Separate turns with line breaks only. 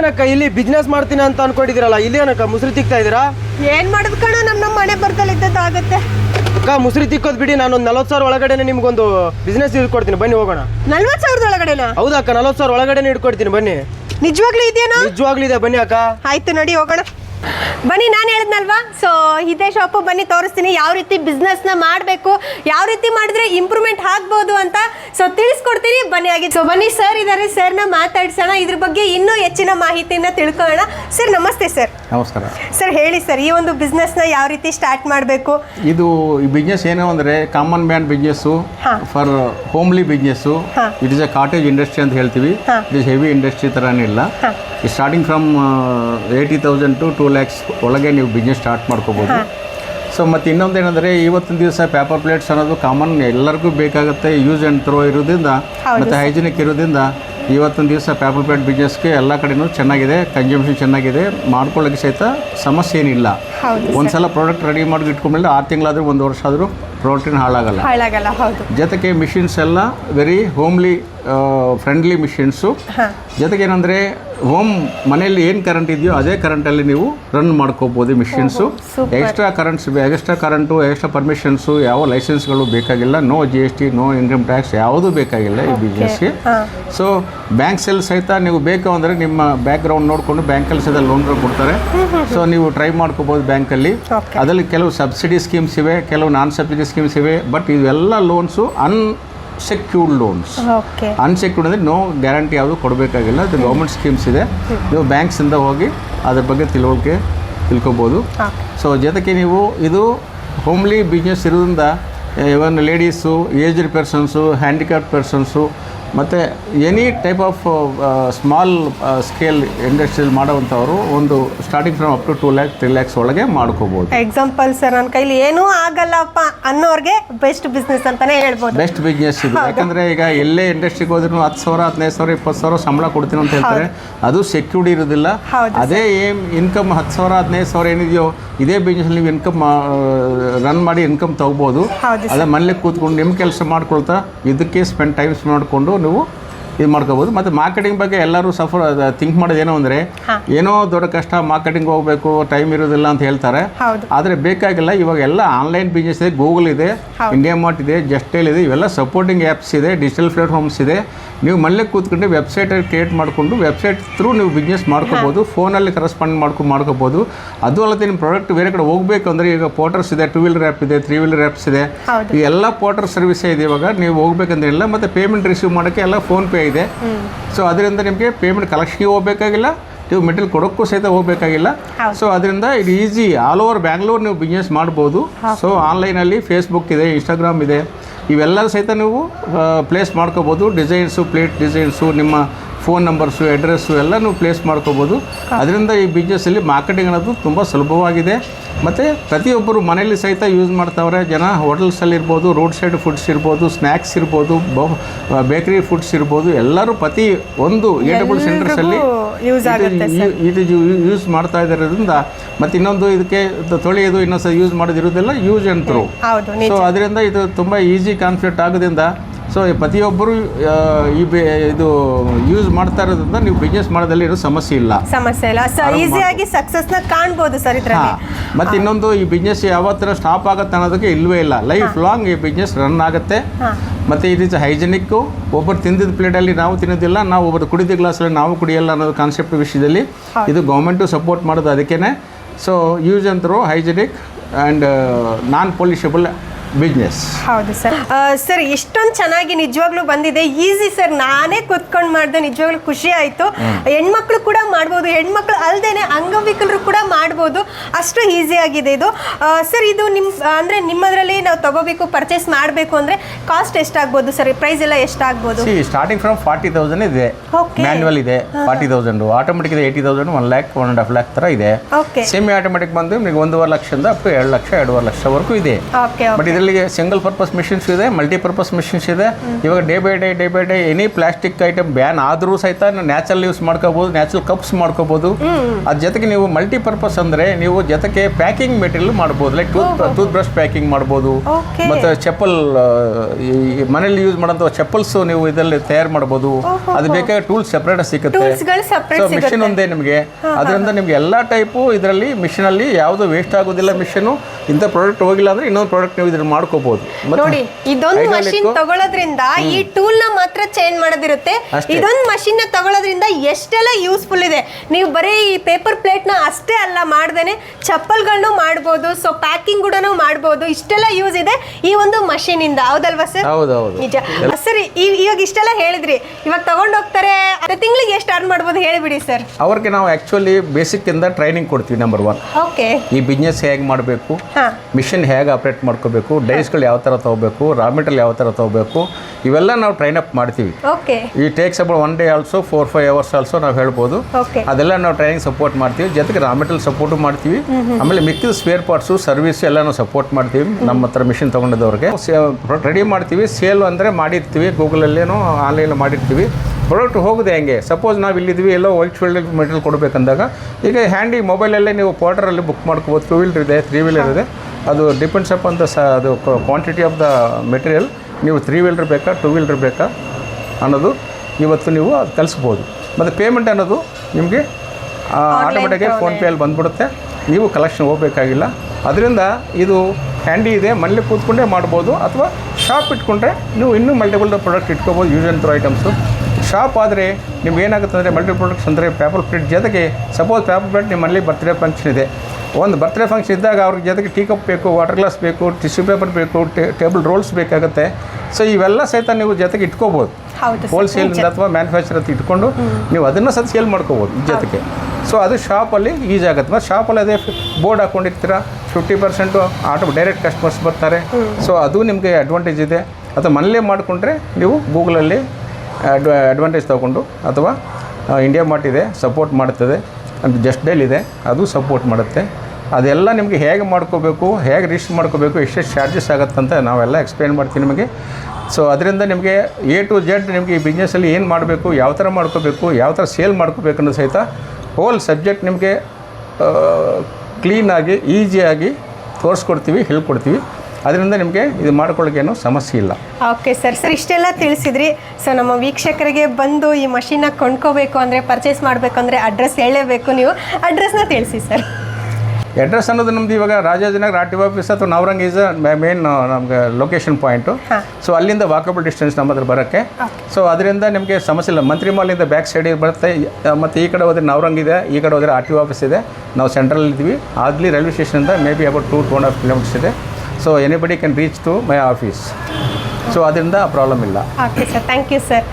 ಏನಕ್ಕ ಇಲ್ಲಿ ಬಿಸ್ನೆಸ್ ಮಾಡ್ತೀನಿ ಅಂತ ಅನ್ಕೊಂಡಿದಿರಲ್ಲ ಇಲ್ಲಿ ಏನಕ್ಕ ಮುಸ್ರಿ ತಿಕ್ತಾ ಇದೀರಾ
ಏನ್ ಮಾಡೋದು ಕಣ ನಮ್ ನಮ್ಮ ಮನೆ ಬರ್ತಲ್ಲ ಇದ್ದಾಗತ್ತೆ ಆಗುತ್ತೆ.
ಅಕ್ಕ ಮುಸ್ರಿ ತಿಕ್ಕೋದ್ ಬಿಡಿ ನಾನೊಂದು ನಲ್ವತ್ತು ಸಾವಿರ ಒಳಗಡೆ ನಿಮ್ಗೊಂದು ಬಿಸ್ನೆಸ್ ಇಟ್ಕೊಡ್ತೀನಿ. ಬನ್ನಿ ಹೋಗೋಣ.
ನಲ್ವತ್ ಸಾವಿರದ ಒಳಗಡೆನಾ?
ಹೌದಕ್ಕ ನಲ್ವತ್ತು ಸಾವಿರ ಒಳಗಡೆ ಇಟ್ಕೊಡ್ತೀನಿ. ಬನ್ನಿ.
ನಿಜವಾಗ್ಲೂ ಇದೆಯಾ
ನಿಜವಾಗ್ಲೂ ಇದೆ. ಬನ್ನಿ ಅಕ್ಕ.
ಆಯ್ತು ನಡಿ ಹೋಗೋಣ. ಬನ್ನಿ ನಾನು ಹೇಳಿದ್ನಲ್ವಾ? ಸೊ ಇದೇ ಶಾಪು ಬನ್ನಿ ತೋರಿಸ್ತೀನಿ. ಯಾವ ರೀತಿ ಬಿಸ್ನೆಸ್ನ ಮಾಡಬೇಕು ಯಾವ ರೀತಿ ಮಾಡಿದ್ರೆ ಇಂಪ್ರೂವ್ಮೆಂಟ್ ಆಗ್ಬೋದು ಅಂತ. ಸೊ ತಿಳಿಸ್ಕೊಡ್ತೀನಿ. ಬನ್ನಿ ಆಗಿ ಸೊ ಬನ್ನಿ ಸರ್ ಇದ್ದಾರೆ ಸರ್ನ ಮಾತಾಡ್ಸೋಣ. ಇದ್ರ ಬಗ್ಗೆ ಇನ್ನೂ ಹೆಚ್ಚಿನ ಮಾಹಿತಿನ ತಿಳ್ಕೊಳ್ಳೋಣ. ಸರ್ ನಮಸ್ತೆ ಸರ್
ನಮಸ್ಕಾರ.
ಸರ್ ಹೇಳಿ ಸರ್ ಈ ಒಂದು ಬಿಸ್ನೆಸ್ನ ಯಾವ ರೀತಿ ಸ್ಟಾರ್ಟ್ ಮಾಡಬೇಕು?
ಇದು ಈ ಬಿಸ್ನೆಸ್ ಏನು ಅಂದರೆ common man business for homely business. It is a cottage industry ಅಂತ ಹೇಳ್ತೀವಿ. ಇಟ್ ಇಸ್ ಹೆವಿ ಇಂಡಸ್ಟ್ರಿ ಥರನೇ
ಇಲ್ಲ.
Starting from eighty thousand to two lakhs ಒಳಗೆ ನೀವು ಬಿಸ್ನೆಸ್ ಸ್ಟಾರ್ಟ್ ಮಾಡ್ಕೋಬೋದು. ಸೊ ಮತ್ತು ಇನ್ನೊಂದು ಏನಂದರೆ ಇವತ್ತಿನ ದಿವಸ ಪೇಪರ್ ಪ್ಲೇಟ್ಸ್ ಅನ್ನೋದು ಕಾಮನ್ ಎಲ್ಲರಿಗೂ ಬೇಕಾಗುತ್ತೆ ಯೂಸ್ ಆ್ಯಂಡ್ ಥ್ರೋ ಇರೋದ್ರಿಂದ ಮತ್ತು ಹೈಜಿನಿಕ್ ಇರೋದ್ರಿಂದ ಇವತ್ತಿನ ದಿವಸ ಪೇಪರ್ ಪ್ಲೇಟ್ ಬಿಸ್ನೆಸ್ಗೆ ಎಲ್ಲ ಕಡೆನೂ ಚೆನ್ನಾಗಿದೆ ಕನ್ಸ್ಯೂಮ್ಷನ್ ಚೆನ್ನಾಗಿದೆ ಮಾಡ್ಕೊಳ್ಳೋಕ್ಕೆ ಸಹಿತ ಸಮಸ್ಯೆ ಏನಿಲ್ಲ.
ಒಂದು
ಒಂದ್ಸಲ ಪ್ರಾಡಕ್ಟ್ ರೆಡಿ ಮಾಡಿ ಇಟ್ಕೊಂಡ್ಮೇಲೆ ಆರು ತಿಂಗಳಾದರೂ ಒಂದು ವರ್ಷ ಆದರೂ ಪ್ರಾಡಕ್ಟಿನ ಹಾಳಾಗಲ್ಲ.
ಹಾಳಾಗಲ್ಲ ಹೌದು.
ಜೊತೆಗೆ ಮಿಷಿನ್ಸ್ ಎಲ್ಲ ವೆರಿ ಹೋಮ್ಲಿ ಫ್ರೆಂಡ್ಲಿ ಮಿಷಿನ್ಸು ಜೊತೆಗೆ ಏನಂದರೆ ಹೋಮ್ ಮನೆಯಲ್ಲಿ ಏನು ಕರೆಂಟ್ ಇದೆಯೋ ಅದೇ ಕರೆಂಟಲ್ಲಿ ನೀವು ರನ್ ಮಾಡ್ಕೋಬೋದು machines. Extra currents extra current extra permissions ಯಾವ ಲೈಸೆನ್ಸ್ಗಳು ಬೇಕಾಗಿಲ್ಲ. No G S T no income tax ಯಾವುದೂ ಬೇಕಾಗಿಲ್ಲ ಈ ಬಿಸ್ನೆಸ್ಗೆ ಸೊ ಬ್ಯಾಂಕ್ ಸೆಲ್ ಸಹಿತ ನೀವು ಬೇಕು ಅಂದರೆ ನಿಮ್ಮ ಬ್ಯಾಕ್ಗ್ರೌಂಡ್ ನೋಡಿಕೊಂಡು ಬ್ಯಾಂಕಲ್ಲಿ ಸಹಿತ ಲೋನ್ಗಳು ಕೊಡ್ತಾರೆ. ಸೊ ನೀವು ಟ್ರೈ ಮಾಡ್ಕೋಬೋದು ಬ್ಯಾಂಕಲ್ಲಿ. ಅದರಲ್ಲಿ ಕೆಲವು ಸಬ್ಸಿಡಿ ಸ್ಕೀಮ್ಸ್ ಇವೆ ಕೆಲವು ನಾನ್ ಸಬ್ಸಿಡಿ ಸ್ಕೀಮ್ಸ್ ಇವೆ ಬಟ್ ಇವೆಲ್ಲ ಲೋನ್ಸು ಅನ್ಸೆಕ್ಯೂರ್ಡ್ ಲೋನ್ಸ್ ಅನ್ಸೆಕ್ಯೂರ್ಡ್ ಅಂದರೆ ನೋ ಗ್ಯಾರಂಟಿ ಯಾವುದು ಕೊಡಬೇಕಾಗಿಲ್ಲ. ಅದು ಗೌರ್ಮೆಂಟ್ ಸ್ಕೀಮ್ಸ್ ಇದೆ. ನೀವು ಬ್ಯಾಂಕ್ಸಿಂದ ಹೋಗಿ ಅದ್ರ ಬಗ್ಗೆ ತಿಳುವಳಿಕೆ ತಿಳ್ಕೊಬೋದು. ಸೊ ಜೊತೆಗೆ ನೀವು ಇದು ಹೋಮ್ಲಿ ಬಿಸ್ನೆಸ್ ಇರೋದ್ರಿಂದ even ladies aged persons handicap persons ಮತ್ತು any type of small scale ಇಂಡಸ್ಟ್ರಿಯಲ್ಲಿ ಮಾಡೋವಂಥವ್ರು ಒಂದು starting from up to two lakh three lakhs ಒಳಗೆ ಮಾಡ್ಕೋಬೋದು.
ಎಕ್ಸಾಂಪಲ್ ಸರ್ ನನ್ನ ಕೈಲಿ ಏನೂ ಆಗಲ್ಲಪ್ಪ ಅನ್ನೋರಿಗೆ ಬೆಸ್ಟ್ ಬಿಸ್ನೆಸ್ ಅಂತಾನೆ ಹೇಳ್ಬೋದು.
ಬೆಸ್ಟ್ ಬಿಸ್ನೆಸ್ ಇದು. ಯಾಕಂದರೆ ಈಗ ಎಲ್ಲೇ ಇಂಡಸ್ಟ್ರಿಗೆ ಹೋದ್ರೂ ಹತ್ತು ಸಾವಿರ ಹದಿನೈದು ಸಾವಿರ ಇಪ್ಪತ್ತು ಸಾವಿರ ಸಂಬಳ ಕೊಡ್ತೀನಿ ಅಂತ ಹೇಳ್ತಾರೆ. ಅದು ಸೆಕ್ಯೂರ್ಡ್ ಇರೋದಿಲ್ಲ. ಅದೇ ಏಮ್ ಇನ್ಕಮ್ ಹತ್ತು ಸಾವಿರ ಹದಿನೈದು ಸಾವಿರ ಏನಿದೆಯೋ ಇದೇ ಬಿಸ್ನೆಸ್ ನೀವು ಇನ್ಕಮ್ ರನ್ ಮಾಡಿ ಇನ್ಕಮ್ ತಗೋಬೋದು. ಅದೇ ಮನೇಲಿ ಕೂತ್ಕೊಂಡು ನಿಮ್ಮ ಕೆಲಸ ಮಾಡ್ಕೊಳ್ತಾ ಇದಕ್ಕೆ ಸ್ಪೆಂಡ್ ಟೈಮ್ಸ್ ಮಾಡಿಕೊಂಡು ನೀವು ಇದು ಮಾಡ್ಕೋಬೋದು. ಮತ್ತು ಮಾರ್ಕೆಟಿಂಗ್ ಬಗ್ಗೆ ಎಲ್ಲರೂ ಸಫರ್ ಥಿಂಕ್ ಮಾಡೋದು ಏನೋ ಅಂದರೆ ಏನೋ ದೊಡ್ಡ ಕಷ್ಟ ಮಾರ್ಕೆಟಿಂಗ್ ಹೋಗಬೇಕು ಟೈಮ್ ಇರೋದಿಲ್ಲ ಅಂತ ಹೇಳ್ತಾರೆ. ಆದರೆ ಬೇಕಾಗಿಲ್ಲ ಇವಾಗ ಎಲ್ಲ ಆನ್ಲೈನ್ ಬಿಸ್ನೆಸ್ ಇದೆ ಗೂಗಲ್ ಇದೆ. ಇಂಡಿಯಾ ಮಾರ್ಟ್ ಇದೆ ಜಸ್ಟೇಲ್ ಇದೆ ಇವೆಲ್ಲ ಸಪೋರ್ಟಿಂಗ್ ಆ್ಯಪ್ಸ್ ಇದೆ ಡಿಜಿಟಲ್ ಪ್ಲಾಟ್ಫಾರ್ಮ್ಸ್ ಇದೆ. ನೀವು ಮಲ್ಲೆ ಕೂತ್ಕೊಂಡು ವೆಬ್ಸೈಟ್ ಕ್ರಿಯೇಟ್ ಮಾಡಿಕೊಂಡು ವೆಬ್ಸೈಟ್ ಥ್ರೂ ನೀವು ಬಿಸ್ನೆಸ್ ಮಾಡ್ಕೋಬೋದು ಫೋನಲ್ಲಿ ಕರೆಸ್ಪಾಂಡ್ ಮಾಡ್ಕೊಂಡು ಮಾಡ್ಕೋಬೋದು. ಅದು ಅಲ್ಲದೆ ನಿಮ್ಮ ಪ್ರಾಡಕ್ಟ್ ಬೇರೆ ಕಡೆ ಹೋಗಬೇಕು ಅಂದರೆ ಈಗ ಪೋರ್ಟರ್ಸ್ ಇದೆ ಟೂ ವೀಲರ್ ಆ್ಯಪ್ ಇದೆ ತ್ರೀ ವೀಲರ್ ಆ್ಯಪ್ಸ್ ಇದೆ. ಈ ಎಲ್ಲ ಪೋರ್ಟರ್ ಸರ್ವಿಸೇ ಇದೆ ಇವಾಗ ನೀವು ಹೋಗ್ಬೇಕಂದ್ರೆ ಇಲ್ಲ ಮತ್ತು ಪೇಮೆಂಟ್ ರಿಸೀವ್ ಮಾಡೋಕ್ಕೆ ಎಲ್ಲ ಫೋನ್ಪೇ ಇದೆ. ಸೊ ಅದರಿಂದ ನಿಮಗೆ ಪೇಮೆಂಟ್ ಕಲೆಕ್ಷನ್ಗೆ ಹೋಗಬೇಕಾಗಿಲ್ಲ ನೀವು ಮೆಟೀರಿಯಲ್ ಕೊಡೋಕ್ಕೂ ಸಹಿತ ಹೋಗಬೇಕಾಗಿಲ್ಲ. ಸೊ ಅದರಿಂದ ಇದು ಈಸಿ ಆಲ್ ಓವರ್ ಬ್ಯಾಂಗ್ಳೂರ್ ನೀವು ಬಿಸ್ನೆಸ್ ಮಾಡ್ಬೋದು. ಸೊ ಆನ್ಲೈನಲ್ಲಿ ಫೇಸ್ಬುಕ್ ಇದೆ ಇನ್ಸ್ಟಾಗ್ರಾಮ್ ಇದೆ. ಇವೆಲ್ಲ ಸಹಿತ ನೀವು ಪ್ಲೇಸ್ ಮಾಡ್ಕೋಬೋದು. ಡಿಸೈನ್ಸು ಪ್ಲೇಟ್ ಡಿಸೈನ್ಸು ನಿಮ್ಮ ಫೋನ್ ನಂಬರ್ಸು ಅಡ್ರೆಸ್ಸು ಎಲ್ಲ ನೀವು ಪ್ಲೇಸ್ ಮಾಡ್ಕೋಬೋದು ಅದರಿಂದ ಈ ಬಿಸ್ನೆಸ್ಸಲ್ಲಿ ಮಾರ್ಕೆಟಿಂಗ್ ಅನ್ನೋದು ತುಂಬ ಸುಲಭವಾಗಿದೆ. ಮತ್ತು ಪ್ರತಿಯೊಬ್ಬರು ಮನೆಯಲ್ಲಿ ಸಹಿತ ಯೂಸ್ ಮಾಡ್ತಾವ್ರೆ ಜನ ಹೋಟೆಲ್ಸಲ್ಲಿ ಇರ್ಬೋದು ರೋಡ್ ಸೈಡ್ ಫುಡ್ಸ್ ಇರ್ಬೋದು ಸ್ನ್ಯಾಕ್ಸ್ ಇರ್ಬೋದು ಬೇಕರಿ ಫುಡ್ಸ್ ಇರ್ಬೋದು ಎಲ್ಲರೂ ಪ್ರತಿ ಒಂದು ಏಟಬಲ್ ಸೆಂಟರ್ಸಲ್ಲಿ ಇದು ಯೂಸ್ ಮಾಡ್ತಾ ಇರೋದ್ರಿಂದ ಮತ್ತು ಇನ್ನೊಂದು ಇದಕ್ಕೆ ತೊಳೆಯೋದು ಇನ್ನೊಂದು ಯೂಸ್ ಮಾಡೋದಿರೋದೆಲ್ಲ ಯೂಸ್ ಅಂಡ್ ಥ್ರೋ ಸೊ ಅದರಿಂದ ಇದು ತುಂಬ ಈಸಿ ಕಾನ್ಸೆಪ್ಟ್ ಆಗೋದ್ರಿಂದ ಸೊ ಪ್ರತಿಯೊಬ್ಬರು ಈ ಇದು ಯೂಸ್ ಮಾಡ್ತಾ ಇರೋದ್ರಿಂದ ನೀವು ಬಿಸ್ನೆಸ್ ಮಾಡೋದ್ರಲ್ಲಿ ಏನೂ ಸಮಸ್ಯೆ ಇಲ್ಲ.
ಸಮಸ್ಯೆ ಇಲ್ಲ. ಈಸಿಯಾಗಿ ಈಸಿಯಾಗಿ ಸಕ್ಸಸ್ನ ಕಾಣ್ಬೋದು ಸರ್ ಇದರಲ್ಲಿ.
ಮತ್ತೆ ಇನ್ನೊಂದು ಈ ಬಿಸ್ನೆಸ್ ಯಾವತ್ತರ ಸ್ಟಾಪ್ ಆಗುತ್ತೆ ಅನ್ನೋದಕ್ಕೆ ಇಲ್ಲವೇ ಇಲ್ಲ. ಲೈಫ್ ಲಾಂಗ್ ಈ ಬಿಸ್ನೆಸ್ ರನ್ ಆಗುತ್ತೆ. ಮತ್ತೆ ಇದು ಹೈಜಿನಿಕ್ ಒಬ್ಬರು ತಿಂದಿದ್ದ ಪ್ಲೇಟಲ್ಲಿ ನಾವು ತಿನ್ನೋದಿಲ್ಲ ನಾವು ಒಬ್ಬರು ಕುಡಿದ ಗ್ಲಾಸಲ್ಲಿ ನಾವು ಕುಡಿಯಲ್ಲ ಅನ್ನೋದು ಕಾನ್ಸೆಪ್ಟ್ ವಿಷಯದಲ್ಲಿ ಇದು ಗೌರ್ಮೆಂಟು ಸಪೋರ್ಟ್ ಮಾಡೋದು ಅದಕ್ಕೇ so use ಅಂತರೂ hygienic and non polishable business.
ಹೌದು ಸರ್. ಸರ್ ಎಷ್ಟೊಂದು ಚೆನ್ನಾಗಿ ನಿಜವಾಗ್ಲೂ ಬಂದಿದೆ. ಈಸಿ ಸರ್ ನಾನೇ ಕುತ್ಕೊಂಡು ಮಾಡಿದೆ. ನಿಜವಾಗ್ಲೂ ಖುಷಿ ಆಯಿತು. ಹೆಣ್ಮಕ್ಳು ಕೂಡ ಮಾಡ್ಬೋದು. ಹೆಣ್ಮಕ್ಳು ಅಲ್ಲದೇನೆ ಅಂಗವಿಕಲರು ಕೂಡ ಮಾಡ್ಬೋದು. ಅಷ್ಟು ಈಸಿ ಆಗಿದೆ ಇದು. ಸರ್ ಇದು ನಿಮ್ಮ ಅಂದರೆ ನಿಮ್ಮದರಲ್ಲಿ ನಾವು ತಗೋಬೇಕು ಪರ್ಚೇಸ್ ಮಾಡಬೇಕು ಅಂದರೆ ಕಾಸ್ಟ್ ಎಷ್ಟಾಗ್ಬೋದು ಸರ್? ಪ್ರೈಸ್ ಎಲ್ಲ ಎಷ್ಟಾಗ್ಬೋದು?
ಸ್ಟಾರ್ಟಿಂಗ್ ಫ್ರಮ್ ಫಾರ್ಟಿ ತೌಸಂಡ್ ಇದೆ. ಮ್ಯಾನ್ಯಲ್ ಇದೆ. ಫಾರ್ಟಿ ತೌಸಂಡ್ ಆಟೋಮೆಟಿಕ್ ಇದೆ eighty thousand one lakh one and half lakh ಥರ ಇದೆ. ಸೆಮಿ ಆಟೋಮೆಟಿಕ್ ಬಂದು ನಿಮಗೆ ಒಂದೂವರೆ ಲಕ್ಷದಿಂದ ಅಪ್ ಎರಡು ಲಕ್ಷ ಎರಡೂವರೆ ಲಕ್ಷವರೆಗೂ ಇದೆ. ಬಟ್ ಇದು ಇದರಲ್ಲಿ ಸಿಂಗಲ್ ಪರ್ಪಸ್ ಮಿಷಿನ್ಸ್ ಇದೆ ಮಲ್ಟಿಪರ್ಪಸ್ ಮಿಷಿನ್ಸ್ ಇದೆ. ಇವಾಗ day by day day by day any plastic item ban ಆದರೂ ಸಹಿತ ನ್ಯಾಚುರಲ್ ಯೂಸ್ ಮಾಡ್ಕೋಬೋದು ನ್ಯಾಚುರಲ್ ಕಪ್ಸ್ ಮಾಡ್ಕೋಬೋದು. ಅದ್ರ ಜೊತೆಗೆ ನೀವು ಮಲ್ಟಿಪರ್ಪಸ್ ಅಂದರೆ ನೀವು ಜೊತೆಗೆ ಪ್ಯಾಕಿಂಗ್ ಮೆಟೀರಿಯಲ್ ಮಾಡ್ಬೋದು like tooth tooth brush packing ಮಾಡ್ಬೋದು. ಮತ್ತೆ ಚಪ್ಪಲ್ ಮನೇಲಿ ಯೂಸ್ ಮಾಡೋಂಥ ಚಪ್ಪಲ್ಸ್ ನೀವು ಇದರಲ್ಲಿ ತಯಾರು ಮಾಡ್ಬೋದು. ಅದು ಬೇಕಾದ್ರೆ ಟೂಲ್ಸ್ ಸೆಪ್ರೇಟ್ ಸಿಗುತ್ತೆ. ಸೊ ಮಿಷಿನ್ ಒಂದೇ ನಿಮಗೆ. ಅದರಿಂದ ನಿಮ್ಗೆ ಎಲ್ಲ ಟೈಪು ಇದರಲ್ಲಿ ಮಿಷಿನಲ್ಲಿ ಯಾವುದು ವೇಸ್ಟ್ ಆಗೋದಿಲ್ಲ ಮಿಷಿನು ಇಂಥ ಪ್ರಾಡಕ್ಟ್ ಹೋಗಿಲ್ಲ ಅಂದ್ರೆ ಇನ್ನೊಂದು ಪ್ರಾಡಕ್ಟ್ ನೀವು ಇದ್ರಲ್ಲಿ ಮಾಡ್ಕೋಬಹುದು
ನೋಡಿ ಇದೊಂದು ಮಷಿನ್ ತಗೊಳ್ಳೋದ್ರಿಂದ ಈ ಟೂಲ್ನ ಮಾತ್ರ ಚೇಂಜ್ ಮಾಡೋದಿರುತ್ತೆ. ಇದೊಂದು ಮಷಿನ್ನ ತಗೊಳ್ಳೋದ್ರಿಂದ ಎಷ್ಟೆಲ್ಲ ಯೂಸ್ಫುಲ್ ಇದೆ. ನೀವು ಬರೀ ಈ ಪೇಪರ್ ಪ್ಲೇಟ್ನ ಅಷ್ಟೇ ಅಲ್ಲ ಮಾಡ್ದೇನೆ ಚಪ್ಪಲ್ಗಳನ್ನು ಮಾಡ್ಬೋದು ಸೊ ಪ್ಯಾಕಿಂಗ್ ಕೂಡ ಮಾಡ್ಬೋದು. ಇಷ್ಟೆಲ್ಲ ಯೂಸ್ ಇದೆ ಈ ಒಂದು ಮಷಿನ್ ಇಂದ. ಹೌದಲ್ವಾ ಸರ್ ನಿಜ. ಸರಿ ಇವಾಗ ಇಷ್ಟೆಲ್ಲ ಹೇಳಿದ್ರಿ. ಇವಾಗ ತಗೊಂಡ್ ಹೋಗ್ತಾರೆ. ತಿಂಗಳಿಗೆ ಎಷ್ಟು ಅರ್ನ್ ಮಾಡ್ಬೋದು ಹೇಳಿಬಿಡಿ ಸರ್
ಅವ್ರಿಗೆ ನಾವು ಆಕ್ಚುಲಿ ಬೇಸಿಕ್ ಇಂದ ಟ್ರೈನಿಂಗ್ ಕೊಡ್ತೀವಿ ನಂಬರ್ ಒನ್
ಓಕೆ
ಈ ಬಿಸ್ನೆಸ್ ಹೇಗೆ ಮಾಡಬೇಕು ಮಿಷಿನ್ ಹೇಗೆ ಆಪರೇಟ್ ಮಾಡ್ಕೋಬೇಕು ಡೈಸ್ಗಳು ಯಾವ ಥರ ತೊಗೋಬೇಕು ರಾ ಮೆಟೀರಿಯಲ್ ಯಾವ ಥರ ತೊಗೋಬೇಕು ಇವೆಲ್ಲ ನಾವು ಟ್ರೈನ್ ಅಪ್ ಮಾಡ್ತೀವಿ.
ಓಕೆ
ಈ takes about one day also four five hours also ನಾವು ಹೇಳ್ಬೋದು.
ಓಕೆ
ಅದೆಲ್ಲ ನಾವು ಟ್ರೈನಿಂಗ್ ಸಪೋರ್ಟ್ ಮಾಡ್ತೀವಿ. ಜೊತೆಗೆ ರಾ ಮೆಟೀರಿಯಲ್ ಸಪೋರ್ಟು ಮಾಡ್ತೀವಿ. ಆಮೇಲೆ ಮಿಕ್ಕಿದ ಸ್ಪೇರ್ ಪಾರ್ಟ್ಸು ಸರ್ವಿಸ್ ಎಲ್ಲ ನಾವು ಸಪೋರ್ಟ್ ಮಾಡ್ತೀವಿ ನಮ್ಮ ಹತ್ರ ಮಿಷಿನ್ ತೊಗೊಂಡಿದ್ದವ್ರಿಗೆ. ರೆಡಿ ಮಾಡ್ತೀವಿ. ಸೇಲ್ ಅಂದರೆ ಮಾಡಿರ್ತೀವಿ. ಗೂಗಲಲ್ಲೇನೋ ಆನ್ಲೈನಲ್ಲಿ ಮಾಡಿರ್ತೀವಿ. ಪ್ರಾಡಕ್ಟ್ ಹೋಗಿದೆ ಹೆಂಗೆ? ಸಪೋಸ್ ನಾವು ಇಲ್ಲಿದ್ವಿ ಎಲ್ಲೋ ವೈಟ್ ಫೀಲ್ಡ್ ಮೆಟೀರಿಯಲ್ ಕೊಡಬೇಕಂದಾಗ ಈಗ ಹ್ಯಾಂಡಿ ಮೊಬೈಲಲ್ಲೇ ನೀವು ಪೋರ್ಟರಲ್ಲಿ ಬುಕ್ ಮಾಡ್ಕೋಬೋದು. ಟೂ ವೀಲರ್ ಇದೆ ತ್ರೀ ವೀಲರ್ ಇದೆ. ಅದು ಡಿಪೆಂಡ್ಸ್ ಅಪ್ ದ ಸ ಅದು ಕ್ವಾಂಟಿಟಿ ಆಫ್ ದ ಮೆಟೀರಿಯಲ್ ನೀವು ತ್ರೀ ವೀಲರ್ ಬೇಕಾ ಟೂ ವೀಲರ್ ಬೇಕಾ ಅನ್ನೋದು ಇವತ್ತು ನೀವು ಅದು ಕಲಿಸ್ಬೋದು. ಮತ್ತು ಪೇಮೆಂಟ್ ಅನ್ನೋದು ನಿಮಗೆ ಆಟೋಮೆಟಿಕ್ಗೆ ಫೋನ್ಪೇಯಲ್ಲಿ ಬಂದ್ಬಿಡುತ್ತೆ. ನೀವು ಕಲೆಕ್ಷನ್ ಹೋಗಬೇಕಾಗಿಲ್ಲ. ಅದರಿಂದ ಇದು ಹ್ಯಾಂಡಿ ಇದೆ ಮನೇಲಿ ಕೂತ್ಕೊಂಡೇ ಮಾಡ್ಬೋದು ಅಥವಾ ಶಾಪ್ ಇಟ್ಕೊಂಡ್ರೆ ನೀವು ಇನ್ನೂ ಮಲ್ಟಿಪಲ್ ಪ್ರಾಡಕ್ಟ್ ಇಟ್ಕೋಬೋದು use and throw items shop ಆದರೆ ನಿಮ್ಗೆ ಏನಾಗುತ್ತೆ ಅಂದರೆ ಮಲ್ಟಿ ಪ್ರಾಡಕ್ಟ್ಸ್ ಅಂದರೆ ಪೇಪರ್ ಪ್ಲೇಟ್ ಜೊತೆಗೆ ಸಪೋಸ್ ಪೇಪರ್ ಪ್ಲೇಟ್ ನಿಮ್ಮಲ್ಲಿ ಮನೇಲಿ ಬರ್ತ್ಡೇ ಫಂಕ್ಷನ್ ಇದೆ. ಒಂದು ಬರ್ತ್ಡೇ ಫಂಕ್ಷನ್ ಇದ್ದಾಗ ಅವ್ರಿಗೆ ಜೊತೆಗೆ ಟೀ ಕಪ್ ಬೇಕು ವಾಟರ್ ಗ್ಲಾಸ್ ಬೇಕು ಟಿಶ್ಯೂ ಪೇಪರ್ ಬೇಕು ಟೇಬಲ್ ರೋಲ್ಸ್ ಬೇಕಾಗುತ್ತೆ. ಸೊ ಇವೆಲ್ಲ ಸಹಿತ ನೀವು ಜೊತೆಗೆ ಇಟ್ಕೋಬೋದು. ಹೋಲ್ಸೇಲಿಂದ ಅಥವಾ ಮ್ಯಾನುಫ್ಯಾಕ್ಚರ್ ಅಂತ ಇಟ್ಕೊಂಡು ನೀವು ಅದನ್ನು ಸಹ ಸೇಲ್ ಮಾಡ್ಕೋಬೋದು ಜೊತೆಗೆ. ಸೊ ಅದು ಶಾಪಲ್ಲಿ ಈಸಿ ಆಗುತ್ತೆ. ಮತ್ತು ಶಾಪಲ್ಲಿ ಅದೇ board ಹಾಕೊಂಡಿರ್ತೀರ fifty percent auto direct customers ಬರ್ತಾರೆ. ಸೊ ಅದು ನಿಮಗೆ ಅಡ್ವಾಂಟೇಜ್ ಇದೆ. ಅಥವಾ ಮನೇಲೇ ಮಾಡಿಕೊಂಡ್ರೆ ನೀವು ಗೂಗಲಲ್ಲಿ ಅಡ್ವ ಅಡ್ವಾಂಟೇಜ್ ತೊಗೊಂಡು ಅಥವಾ ಇಂಡಿಯಾ ಮಾರ್ಟ್ ಇದೆ ಸಪೋರ್ಟ್ ಮಾಡ್ತದೆ. ಜಸ್ಟ್ ಡೈಲ್ ಇದೆ, ಅದು ಸಪೋರ್ಟ್ ಮಾಡುತ್ತೆ. ಅದೆಲ್ಲ ನಿಮಗೆ ಹೇಗೆ ಮಾಡ್ಕೋಬೇಕು, ಹೇಗೆ ರಿಜಿಸ್ಟರ್ ಮಾಡ್ಕೋಬೇಕು, ಎಷ್ಟೆಷ್ಟು ಚಾರ್ಜಸ್ ಆಗುತ್ತೆ ಅಂತ ನಾವೆಲ್ಲ ಎಕ್ಸ್ಪ್ಲೇನ್ ಮಾಡ್ತೀವಿ ನಿಮಗೆ. ಸೊ ಅದರಿಂದ ನಿಮಗೆ ಎ ಟು ಜೆಡ್ ನಿಮಗೆ ಈ ಬಿಸ್ನೆಸ್ಸಲ್ಲಿ ಏನು ಮಾಡಬೇಕು, ಯಾವ ಥರ ಮಾಡ್ಕೋಬೇಕು, ಯಾವ ಥರ ಸೇಲ್ ಮಾಡ್ಕೋಬೇಕು ಅನ್ನೋ ಸಹಿತ ಹೋಲ್ ಸಬ್ಜೆಕ್ಟ್ ನಿಮಗೆ ಕ್ಲೀನಾಗಿ ಈಸಿಯಾಗಿ ತೋರಿಸ್ಕೊಡ್ತೀವಿ, ಹೇಳ್ಕೊಡ್ತೀವಿ. ಅದರಿಂದ ನಿಮಗೆ ಇದು ಮಾಡ್ಕೊಳ್ಳೋಕ್ಕೇನು ಸಮಸ್ಯೆ ಇಲ್ಲ.
ಓಕೆ ಸರ್ ಸರ್ ಇಷ್ಟೆಲ್ಲ ತಿಳಿಸಿದ್ರಿ. ಸೊ ನಮ್ಮ ವೀಕ್ಷಕರಿಗೆ ಬಂದು ಈ ಮಷಿನ್ನ ಕೊಂಡ್ಕೋಬೇಕು ಅಂದರೆ ಪರ್ಚೇಸ್ ಮಾಡಬೇಕು ಅಂದರೆ ಅಡ್ರೆಸ್ ಹೇಳಲೇಬೇಕು ನೀವು ಅಡ್ರೆಸ್ನ ತಿಳಿಸಿ ಸರ್
ಅಡ್ರೆಸ್ ಅನ್ನೋದು ನಮ್ದು ಇವಾಗ ರಾಜಾಜಿನಗರ ಆರ್ ಟಿ ಆಫೀಸ್ ಅಥವಾ ನವರಂಗ್ ಈಸ್ ಮೇನ್ ನಮಗೆ ಲೊಕೇಶನ್ ಪಾಯಿಂಟು. ಸೊ ಅಲ್ಲಿಂದ ವಾಕಬಲ್ ಡಿಸ್ಟೆನ್ಸ್ ನಮ್ಮ ಹತ್ರ ಬರೋಕ್ಕೆ. ಸೊ ಅದರಿಂದ ನಿಮಗೆ ಸಮಸ್ಯೆ ಇಲ್ಲ. ಮಂತ್ರಿ ಮಾಲಿಂದ ಬ್ಯಾಕ್ ಸೈಡಿಗೆ ಬರುತ್ತೆ. ಮತ್ತು ಈ ಕಡೆ ಹೋದರೆ ನವರಂಗ್ ಇದೆ ಈ ಕಡೆ ಹೋದರೆ ಆರ್ ಟಿ ಆಫೀಸ್ ಇದೆ. ನಾವು ಸೆಂಟ್ರಲ್ ಇದ್ದೀವಿ. ಅಲ್ಲಿ railway ಸ್ಟೇಷನಿಂದ maybe about two two and half kilometres ಇದೆ. So anybody can reach to my office so ಅದರಿಂದ ಪ್ರಾಬ್ಲಮ್ ಇಲ್ಲ.
Okay sir thank you sir